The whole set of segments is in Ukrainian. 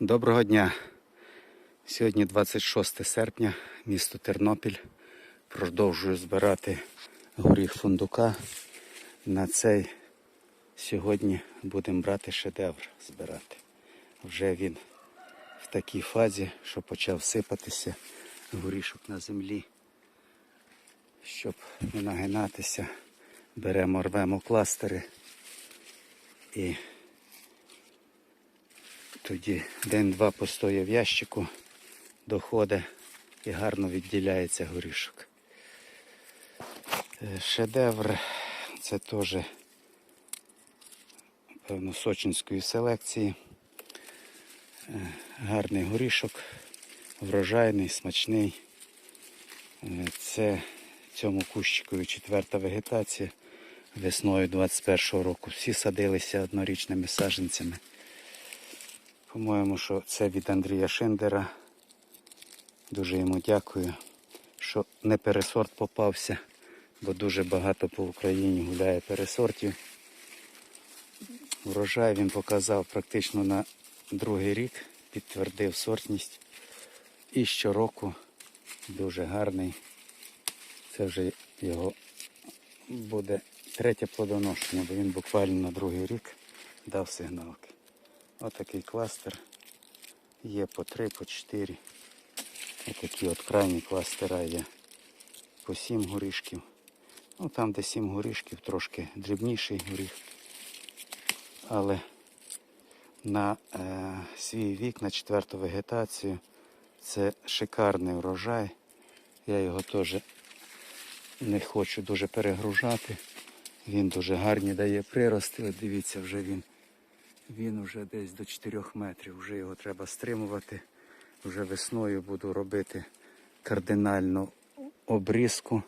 Доброго дня. Сьогодні 26 серпня, місто Тернопіль. Продовжую збирати горіх фундука. На цей сьогодні будемо брати шедевр збирати. Вже він в такій фазі, що почав сипатися горішок на землі. Щоб не нагинатися, беремо, рвемо кластери і тоді день-два постоє в ящику, доходить і гарно відділяється горішок. Е, Шедевр це теж певно сочинської селекції. Е, Гарний горішок, врожайний, смачний. Е, Це цьому кущикові четверта вегетація весною 21-го року. Всі садилися однорічними саджанцями. По-моєму, що це від Андрія Шиндера. Дуже йому дякую, що не пересорт попався, бо дуже багато по Україні гуляє пересортів. Урожай він показав практично на другий рік, підтвердив сортність. І щороку дуже гарний. Це вже його буде третє плодоношення, бо він буквально на другий рік дав сигналки. Отакий кластер. Є по три, по чотири. Отакі от крайні кластера є по сім горішків. Ну там, де сім горішків, трошки дрібніший горіх. Але на е, свій вік, на четверту вегетацію, це шикарний урожай. Я його теж не хочу дуже перегружати. Він дуже гарні дає прирости. От Дивіться, вже він він вже десь до 4 метрів, вже його треба стримувати. Вже весною буду робити кардинальну обрізку.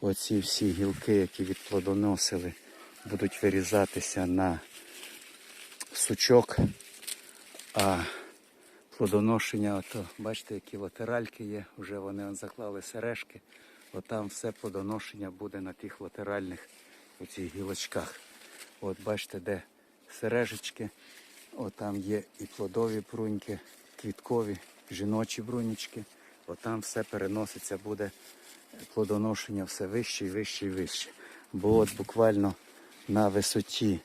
Оці всі гілки, які відплодоносили, будуть вирізатися на сучок. А плодоношення, ото, бачите, які латеральки є, вже вони заклали сережки. Отам все плодоношення буде на тих латеральних оцих гілочках. От бачите, де сережечки. От там є і плодові бруньки, квіткові, жіночі брунічки. Отам все переноситься, буде плодоношення все вище і вище і вище. Бо от буквально на висоті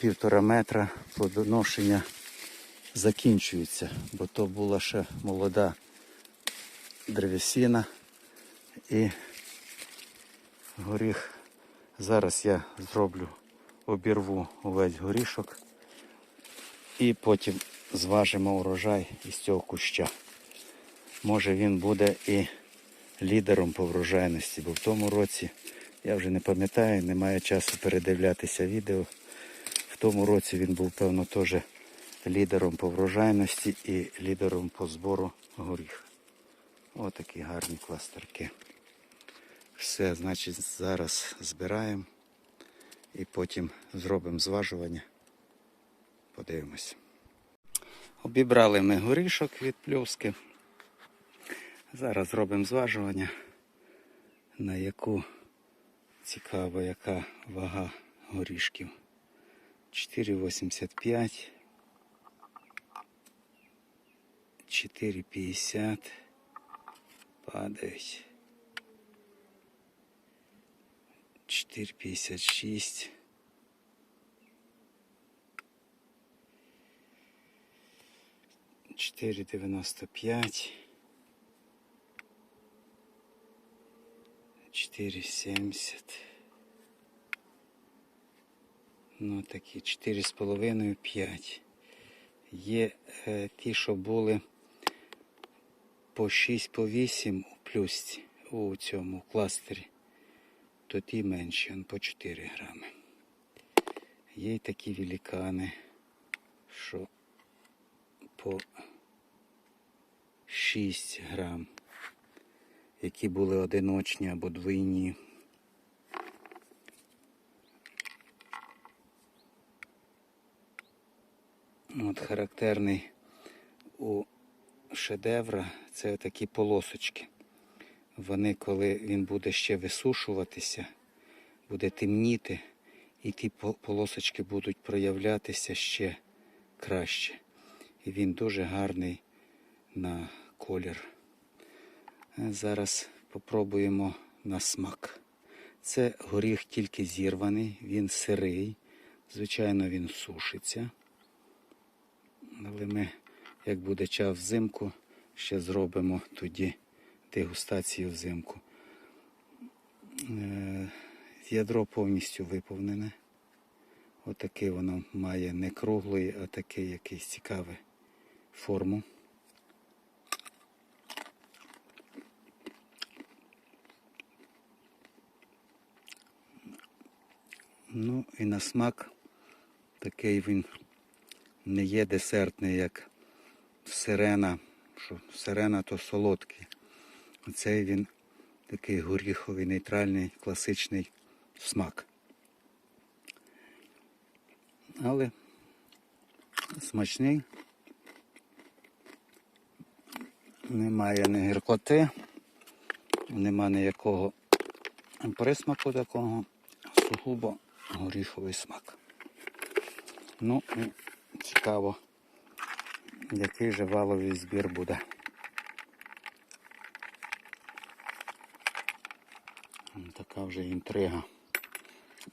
півтора метра плодоношення закінчується, бо то була ще молода древесина і горіх. Зараз я зроблю обірву увесь горішок і потім зважимо урожай із цього куща. Може він буде і лідером по врожайності, бо в тому році, я вже не пам'ятаю, немає часу передивлятися відео. В тому році він був, певно, теж лідером по врожайності і лідером по збору горіха. Отакі гарні кластерки. Все, значить, зараз збираємо і потім зробимо зважування. Подивимось. Обібрали ми горішок від плюски. Зараз зробимо зважування, на яку цікаво, яка вага горішків. 4,85. 4,50. Падають. 4,56. Чотири дев'яносто п'ять. Чотири сімдесят. Ну такі чотири з половиною п'ять. Є е, ті, що були по 6 по 8 у плюсці у цьому кластері то ті менші, он по 4 грами. Є й такі великани, що по 6 грам, які були одиночні або двійні. От характерний у шедевра це такі полосочки. Вони, коли він буде ще висушуватися, буде темніти, і ті полосочки будуть проявлятися ще краще. і він дуже гарний на колір. Е, Зараз попробуємо на смак. Це горіх тільки зірваний, він сирий. Звичайно, він сушиться. Але ми, як буде час взимку, ще зробимо тоді дегустацію взимку. Е, Ядро повністю виповнене. Отаке воно має не круглий, а таке якийсь цікавий форму. Ну і на смак такий він не є десертний, як сирена. Що сирена то солодкий. Оцей він такий горіховий, нейтральний, класичний смак. Але смачний. Немає ні гіркоти, нема ніякого присмаку такого, сугубо горіховий смак. Ну, і цікаво, який же валовий збір буде. Вже інтрига.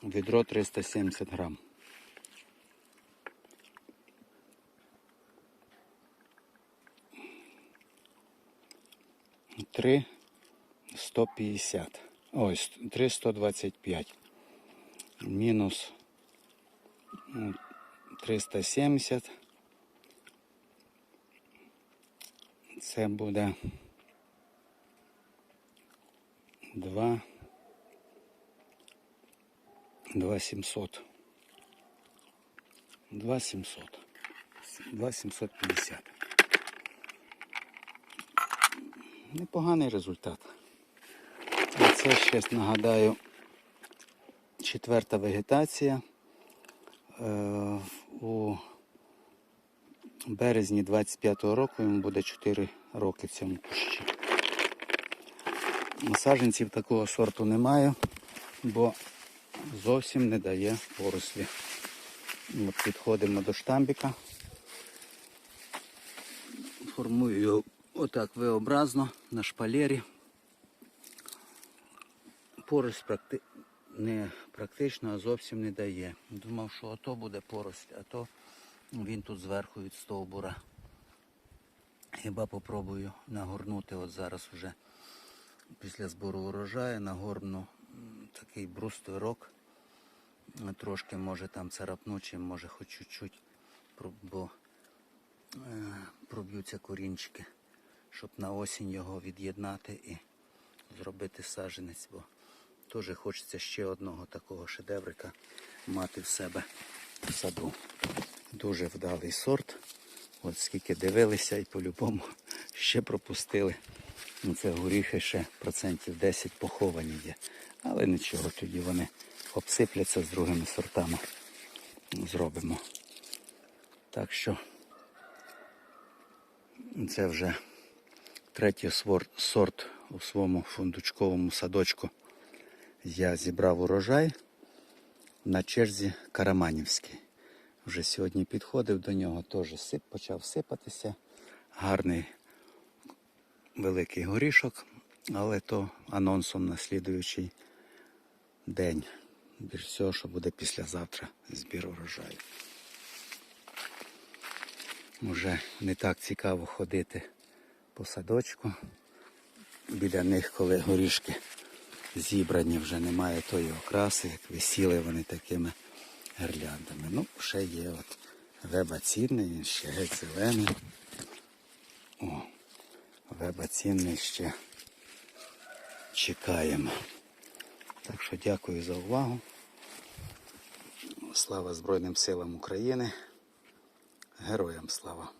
Відро 370 грам. Три 150. Ось, 3 125. Мінус ну, 370. Це буде 2 2700. 2700. 2750. Непоганий результат. Це ще нагадаю четверта вегетація. Е, у березні 25-го року йому буде 4 роки в цьому кущі. Саджанців такого сорту немає, бо зовсім не дає порослі. От підходимо до штамбіка. Формую його отак V-образно на шпалері. Порость практи... не практично, а зовсім не дає. Думав, що ото буде порость, а то він тут зверху від стовбура. Хіба попробую нагорнути от зараз вже після збору урожаю, нагорну такий брустверок. Трошки може там царапну, чи може хоч чуть-чуть, бо е, проб'ються корінчики, щоб на осінь його від'єднати і зробити саджанець, бо теж хочеться ще одного такого шедеврика мати в себе в саду. Дуже вдалий сорт. От скільки дивилися і по-любому ще пропустили. Ну, Це горіхи ще процентів 10 поховані є. Але нічого, тоді вони обсипляться з другими сортами. Зробимо. Так що це вже третій сорт у своєму фундучковому садочку. Я зібрав урожай на черзі Караманівський. Вже сьогодні підходив до нього, теж сип, почав сипатися. Гарний великий горішок, але то анонсом на слідуючий день. Більш всього, що буде післязавтра збір урожаю. Уже не так цікаво ходити по садочку. Біля них, коли горішки зібрані, вже немає тої окраси, як висіли вони такими гирляндами. Ну, ще є от веба цінний, він ще геть зелений. О, веба цінний ще чекаємо. Так що дякую за увагу. Слава Збройним силам України. Героям слава!